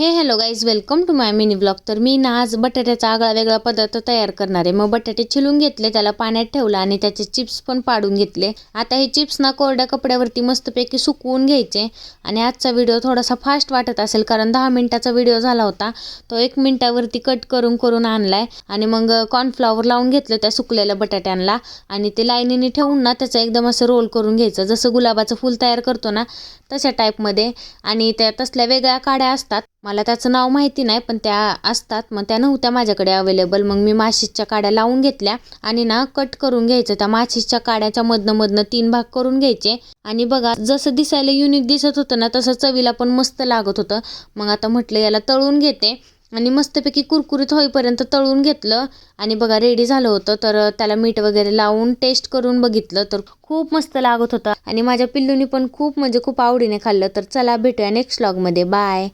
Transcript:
हे hello guys welcome to my mini blog तर मी ना आज बटाट्याचा आगळा वेगळा पदार्थ तयार करणार आहे. मग बटाटे छिलून घेतले त्याला पाण्यात ठेवलं आणि त्याचे चिप्स पण पाडून घेतले. आता हे चिप्स ना कोरड्या कपड्यावरती मस्तपैकी सुकवून घ्यायचे. आणि आजचा व्हिडिओ थोडासा फास्ट वाटत असेल कारण दहा मिनिटाचा व्हिडिओ झाला होता. तो एक मिनिटावरती कट करून करून आणलाय. आणि मग कॉर्नफ्लॉवर लावून घेतलं त्या सुकलेल्या बटाट्यांना आणि ते लाईनीने ठेवून ना त्याचं एकदम असं रोल करून घ्यायचं. जसं गुलाबाचं फूल तयार करतो ना तशा टाईपमध्ये आणि त्या तसल्या वेगळ्या काड्या असतात. मला त्याचं नाव माहिती नाही पण त्या असतात. मग त्या नव्हत्या माझ्याकडे अवेलेबल मग मी माशीच्या काड्या लावून घेतल्या आणि ना कट करून घ्यायचं. त्या माशीच्या काड्याच्या मधनं मधनं तीन भाग करून घ्यायचे. आणि बघा जसं दिसायला युनिक दिसत होतं ना तसं चवीला पण मस्त लागत होतं. मग आता म्हटलं याला तळून घेते. आणि मस्तपैकी कुरकुरीत होईपर्यंत तळून घेतलं. आणि बघा रेडी झालं होतं. तर त्याला मीठ वगैरे लावून टेस्ट करून बघितलं. तर खूप मस्त लागत होतं. आणि माझ्या पिल्लूनी पण खूप म्हणजे खूप आवडीने खाल्लं. तर चला भेटूया नेक्स्ट व्लॉगमध्ये बाय